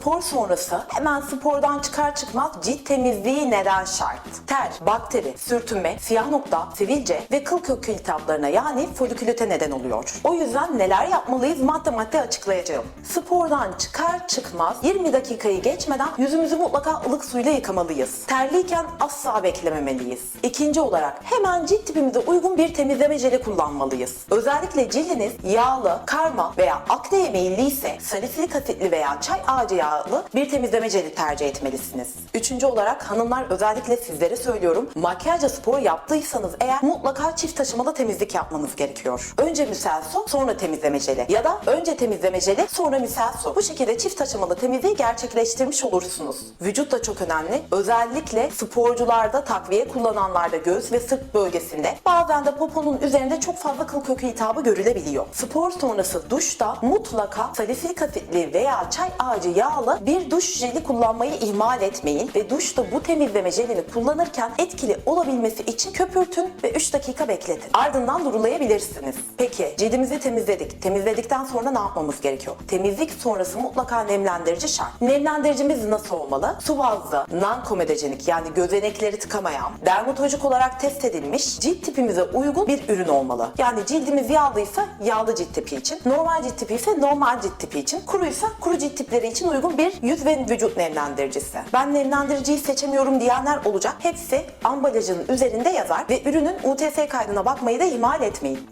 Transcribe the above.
Spor sonrası hemen spordan çıkar çıkmaz cilt temizliği neden şart? Ter, bakteri, sürtünme, siyah nokta, sivilce ve kıl kökü iltihaplarına yani folikülite neden oluyor. O yüzden neler yapmalıyız madde madde açıklayacağım. Spordan çıkar çıkmaz 20 dakikayı geçmeden yüzümüzü mutlaka ılık suyla yıkamalıyız. Terliyken asla beklememeliyiz. İkinci olarak hemen cilt tipimize uygun bir temizleme jeli kullanmalıyız. Özellikle cildiniz yağlı, karma veya akneye meyilliyse salisilik asitli veya çay ağacı yağlı bir temizleme jeli tercih etmelisiniz. Üçüncü olarak hanımlar özellikle sizlere söylüyorum. Makyajla spor yaptıysanız eğer mutlaka çift taşımalı temizlik yapmanız gerekiyor. Önce müsel su sonra temizleme jeli ya da önce temizleme jeli sonra müsel su. Bu şekilde çift taşımalı temizliği gerçekleştirmiş olursunuz. Vücut da çok önemli. Özellikle sporcularda takviye kullananlarda göğüs ve sırt bölgesinde bazen de poponun üzerinde çok fazla kıl kökü hitabı görülebiliyor. Spor sonrası duşta mutlaka salisilik asitli veya çay ağacı yağlı bir duş jeli kullanmayı ihmal etmeyin ve duşta bu temizleme jelini kullanırken etkili olabilmesi için köpürtün ve 3 dakika bekletin. Ardından durulayabilirsiniz. Peki cildimizi temizledik. Temizledikten sonra ne yapmamız gerekiyor? Temizlik sonrası mutlaka nemlendirici şart. Nemlendiricimiz nasıl olmalı? Su bazlı, non-komedojenik yani gözenekleri tıkamayan, dermatolojik olarak test edilmiş, cilt tipimize uygun bir ürün olmalı. Yani cildimiz yağlıysa yağlı cilt tipi için, normal cilt tipi ise normal cilt tipi için, kuruysa kuru cilt tipleri için uygun bir yüz ve vücut nemlendiricisi. Ben nemlendiriciyi seçemiyorum diyenler olacak. Hepsi ambalajının üzerinde yazar ve ürünün UTS kaydına bakmayı da ihmal etmeyin.